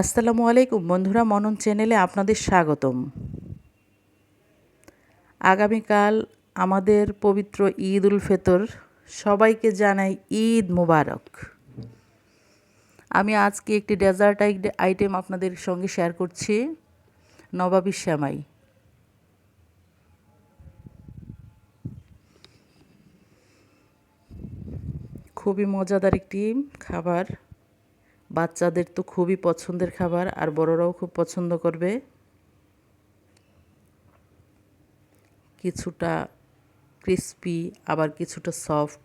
আসসালামু আলাইকুম। বন্ধুরা, মনন চ্যানেলে আপনাদের স্বাগতম। আগামীকাল আমাদের পবিত্র ঈদ উল ফেতর। সবাইকে জানাই ঈদ মুবারক। আমি আজকে একটি ডেজার্ট আইটেম আপনাদের সঙ্গে শেয়ার করছি। নবাবী শ্যামাই খুবই মজাদার একটি খাবার। বাচ্চাদের তো খুবই পছন্দের খাবার আর বড়রাও খুব পছন্দ করবে। কিছুটা ক্রিস্পি, আবার কিছুটা সফট।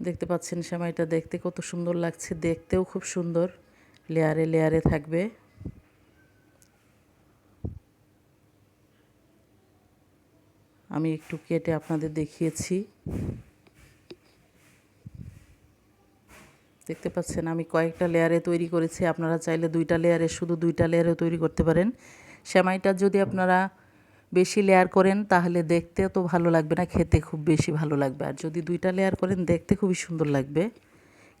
দেখতে পাচ্ছেন সেমাইটা দেখতে কত সুন্দর লাগছে, দেখতেও খুব সুন্দর। লেয়ারে লেয়ারে থাকবে। আমি একটু কেটে আপনাদের দেখিয়েছি। দেখতে পাচ্ছেন আমি কয়েকটা লেয়ারে তৈরি করেছি। আপনারা চাইলে দুইটা লেয়ারে, শুধু দুইটা লেয়ারে তৈরি করতে পারেন। সেমাইটা যদি আপনারা বেশি লেয়ার করেন, তাহলে দেখতে তো ভালো লাগবে না, খেতে খুব বেশি ভালো লাগবে। আর যদি দুইটা লেয়ার করেন, দেখতে খুবই সুন্দর লাগবে।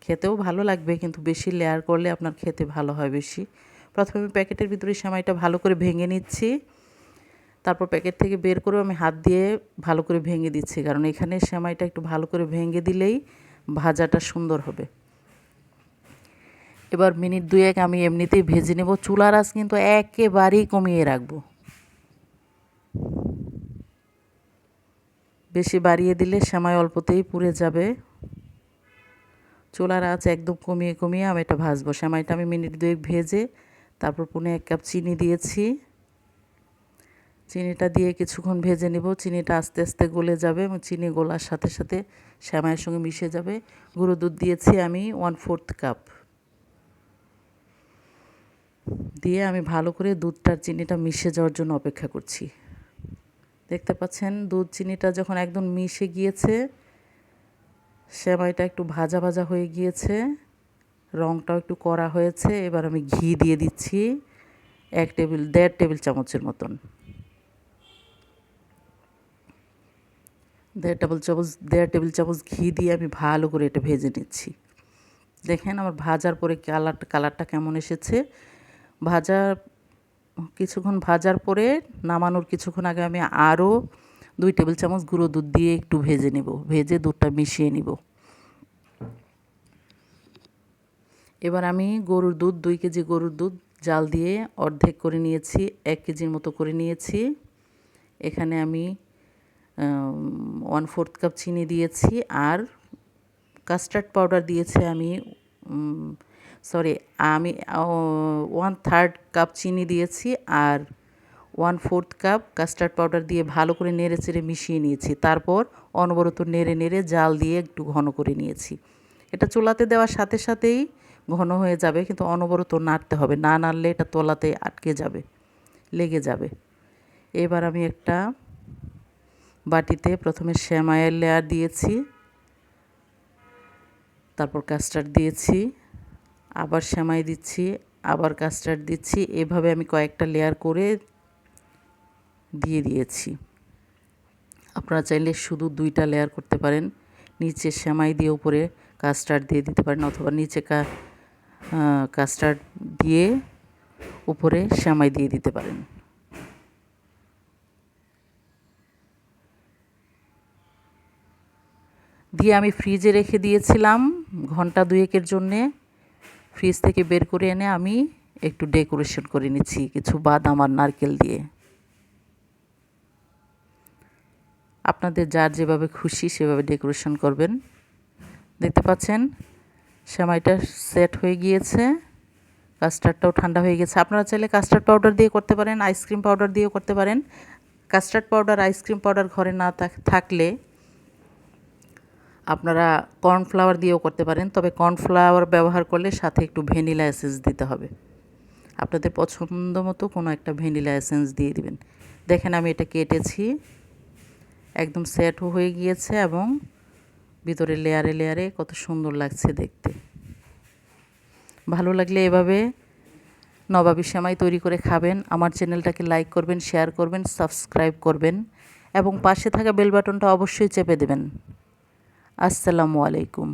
খেতেও ভালো লাগবে, কিন্তু বেশি লেয়ার করলে আপনার খেতে ভালো হয় বেশি। প্রথমে আমি প্যাকেটের ভিতরে সেমাইটা ভালো করে ভেঙে নিচ্ছি। তারপর প্যাকেট থেকে বের করে আমি হাত দিয়ে ভালো করে ভেঙে দিচ্ছি, কারণ এখানে সেমাইটা একটু ভালো করে ভেঙে দিলেই ভাজাটা সুন্দর হবে। এবার মিনিট দুয়েক আমি এমনিতেই ভেজে নেব। চুলার আঁচ কিন্তু একেবারেই কমিয়ে রাখব। বেশি বাড়িয়ে দিলে সেমাই অল্পতেই পুড়ে যাবে। চুলার আঁচ একদম কমিয়ে কমিয়ে আমি এটা ভাজবো। সেমাইটা আমি মিনিট দুয়েক ভেজে তারপর পুনে এক কাপ চিনি দিয়েছি। চিনিটা দিয়ে কিছুক্ষণ ভেজে নিব। চিনিটা আস্তে আস্তে গলে যাবে এবং চিনি গোলার সাথে সাথে শ্যামাইয়ের সঙ্গে মিশে যাবে। গুঁড়ো দুধ দিয়েছি আমি ওয়ান ফোর্থ কাপ দিয়ে আমি ভালো করে দুধটার চিনিটা মিশে যাওয়ার জন্য অপেক্ষা করছি। দেখতে পাচ্ছেন, দুধ চিনিটা যখন একদম মিশে গিয়েছে, সেমাইটা একটু ভাজা ভাজা হয়ে গিয়েছে রঙটাও একটু করা হয়েছে, এবার আমি ঘি দিয়ে দিচ্ছি এক টেবিল, দেড় টেবিল চামচের মতন। দেড় টেবিল চামচ, দেড় টেবিল চামচ ঘি দিয়ে আমি ভালো করে এটা ভেজে নিচ্ছি। দেখেন আমার ভাজার পরে কালার, কালারটা কেমন এসেছে। ভাজা, কিছুক্ষণ ভাজার পরে নামানোর কিছুক্ষণ আগে আমি আরও দুই টেবিল চামচ গুঁড়ো দুধ দিয়ে একটু ভেজে নেব। ভেজে দুধটা মিশিয়ে নিব। এবার আমি গরুর দুধ, দুই কেজি গরুর দুধ জাল দিয়ে অর্ধেক করে নিয়েছি, এক কেজির মতো করে নিয়েছি। এখানে আমি ওয়ান ফোর্থ কাপ চিনি দিয়েছি আর কাস্টার্ড পাউডার দিয়েছি আমি সরি, আমি ওয়ান থার্ড কাপ চিনি দিয়েছি আর one fourth cup custard powder দিয়ে ভালো করে নেড়ে চেড়ে মিশিয়ে নিয়েছি। তারপর অনবরত নেড়ে নেড়ে জাল দিয়ে একটু ঘন করে নিয়েছি। এটা চুলাতে দেওয়ার সাথে সাথেই ঘন হয়ে যাবে, কিন্তু অনবরত নাড়তে হবে। না নাড়লে এটা তোলাতে আটকে যাবে, লেগে যাবে। এবার আমি একটা বাটিতে প্রথমে শ্যামায়ের লেয়ার দিয়েছি, তারপর কাস্টার্ড দিয়েছি। আবার সেমাই দিচ্ছি, আবার কাস্টার্ড দিচ্ছি, এভাবে আমি কয়েকটা লেয়ার করে দিয়ে দিয়েছি। আপনারা চাইলে শুধু দুইটা লেয়ার করতে পারেন, নিচে সেমাই দিয়ে উপরে কাস্টার্ড দিয়ে দিতে পারেন অথবা নিচে কাস্টার্ড দিয়ে উপরে সেমাই দিয়ে দিতে পারেন। দিয়ে আমি ফ্রিজে রেখে দিয়েছিলাম ঘণ্টা দুয়েকের জন্যে। ফ্রিজ থেকে বের করে এনে আমি একটু ডেকোরেশন করে নিচ্ছি, কিছু বাদাম আর নারকেল দিয়ে। আপনাদের যার যেভাবে খুশি সেভাবে ডেকোরেশন করবেন। দেখতে পাচ্ছেন, সেমাইটা সেট হয়ে গিয়েছে, কাস্টার্ডটাও ঠান্ডা হয়ে গেছে। আপনারা চাইলে কাস্টার্ড পাউডার দিয়ে করতে পারেন, আইসক্রিম পাউডার দিয়েও করতে পারেন। কাস্টার্ড পাউডার, আইসক্রিম পাউডার ঘরে না থাকলে আপনারা কর্নফ্লাওয়ার দিয়েও করতে পারেন, তবে কর্নফ্লাওয়ার ব্যবহার করলে সাথে একটু ভ্যানিলা এসেন্স দিতে হবে। আপনাদের পছন্দ মতো কোনো একটা ভ্যানিলা এসেন্স দিয়ে দিবেন। দেখেন আমি এটা কেটেছি, একদম সেটও হয়ে গিয়েছে এবং ভিতরে লেয়ারে লেয়ারে কত সুন্দর লাগছে দেখতে। ভালো লাগলে এভাবে নবাবী সেমাই তৈরি করে খাবেন। আমার চ্যানেলটাকে লাইক করবেন, শেয়ার করবেন, সাবস্ক্রাইব করবেন এবং পাশে থাকা বেল বাটনটা অবশ্যই চেপে দেবেন। আসসালামু আলাইকুম।